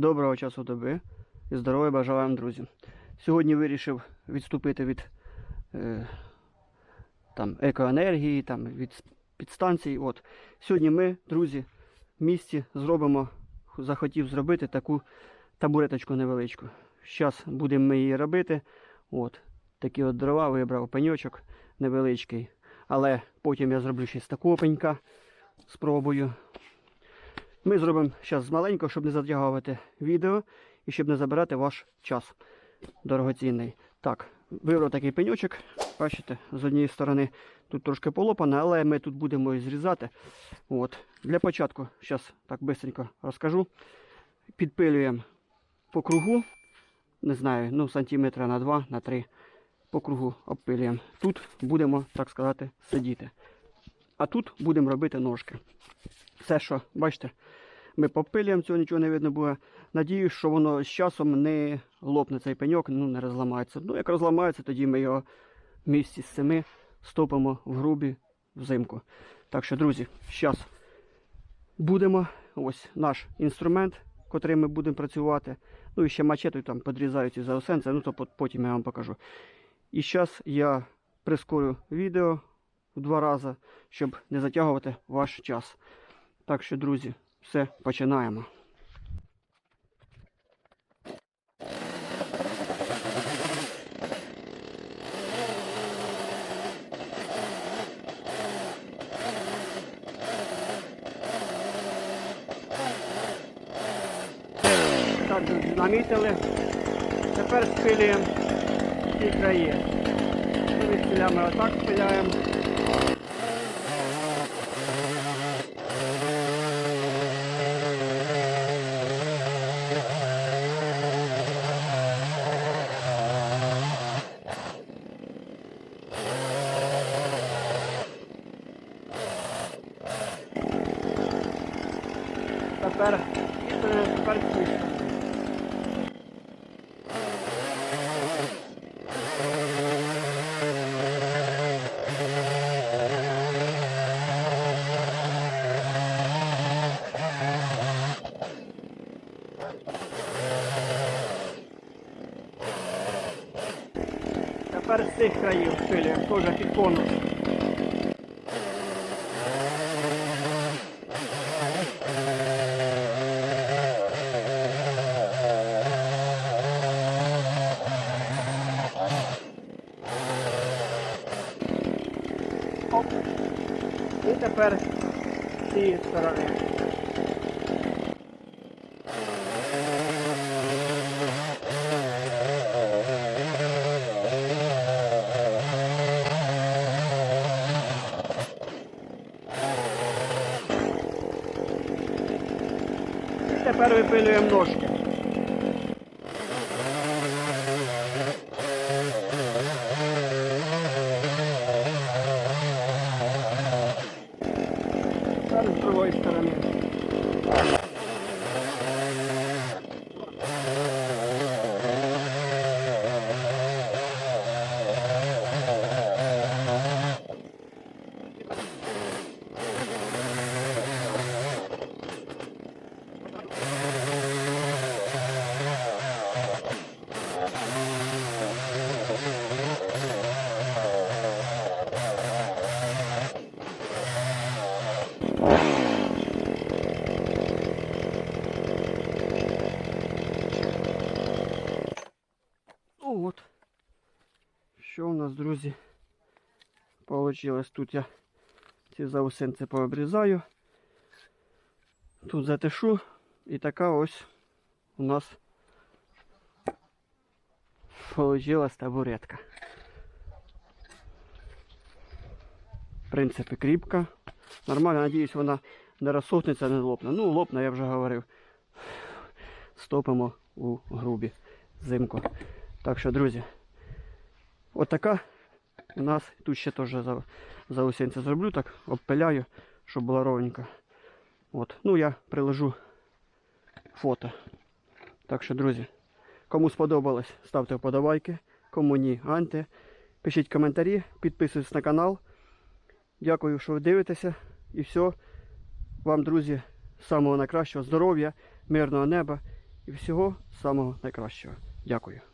Доброго часу доби і здоров'я бажаю вам, друзі. Сьогодні вирішив відступити від е, там, екоенергії, там, від підстанцій. От. Сьогодні ми, друзі, в місті зробимо, захотів зробити таку табуреточку невеличку. Зараз будемо ми її робити. От. Такі от дрова вибрав пеньочок невеличкий. Але потім я зроблю ще з такого пенька. Спробую. Ми зробимо зараз маленько, щоб не затягувати відео і щоб не забирати ваш час дорогоцінний. Так, вибрав такий пеньочок. Бачите, з однієї сторони тут трошки полопане, але ми тут будемо і зрізати. От. Для початку, зараз так швидко розкажу. Підпилюємо по кругу, не знаю, ну сантиметра на 2, на 3 по кругу обпилюємо. Тут будемо, так сказати, сидіти. А тут будемо робити ножки. Все, що, бачите, ми попилюємо, цього нічого не видно буде. Надіюсь, що воно з часом не лопне цей пеньок, ну не розламається. Ну, як розламається, тоді ми його в місті з цими стопимо в грубі взимку. Так що, друзі, зараз будемо. Ось наш інструмент, котрий ми будемо працювати. Ну і ще мачетою там подрізаю ці заосенці, ну то потім я вам покажу. І зараз я прискорю відео в два рази, щоб не затягувати ваш час. Так що, друзі, все, починаємо. Так, намітили. Тепер спилюємо ці краї. Ми відпиляємо отак, спиляємо. Тепер, е, тепер ці. Тепер з цих країв спилюємо, теж під конус. І тепер з цієї сторони. Тепер випилюємо ножки. Що у нас, друзі? Получилось тут я ці заусенці пообрізаю. Тут затишу. І така ось у нас получилась табуретка. В принципі, кріпка. Нормально, надіюсь, вона не розсохнеться, не лопне. Ну, лопне, я вже говорив. Стопимо у грубі зимку. Так що, друзі, отака у нас тут ще теж за, заусенці зроблю, так обпиляю, щоб була ровненька. От. Ну, я приложу фото. Так що, друзі, кому сподобалось, ставте вподобайки, кому ні, анти. Пишіть коментарі, підписуйтесь на канал. Дякую, що ви дивитеся. І все. Вам, друзі, самого найкращого здоров'я, мирного неба і всього самого найкращого. Дякую.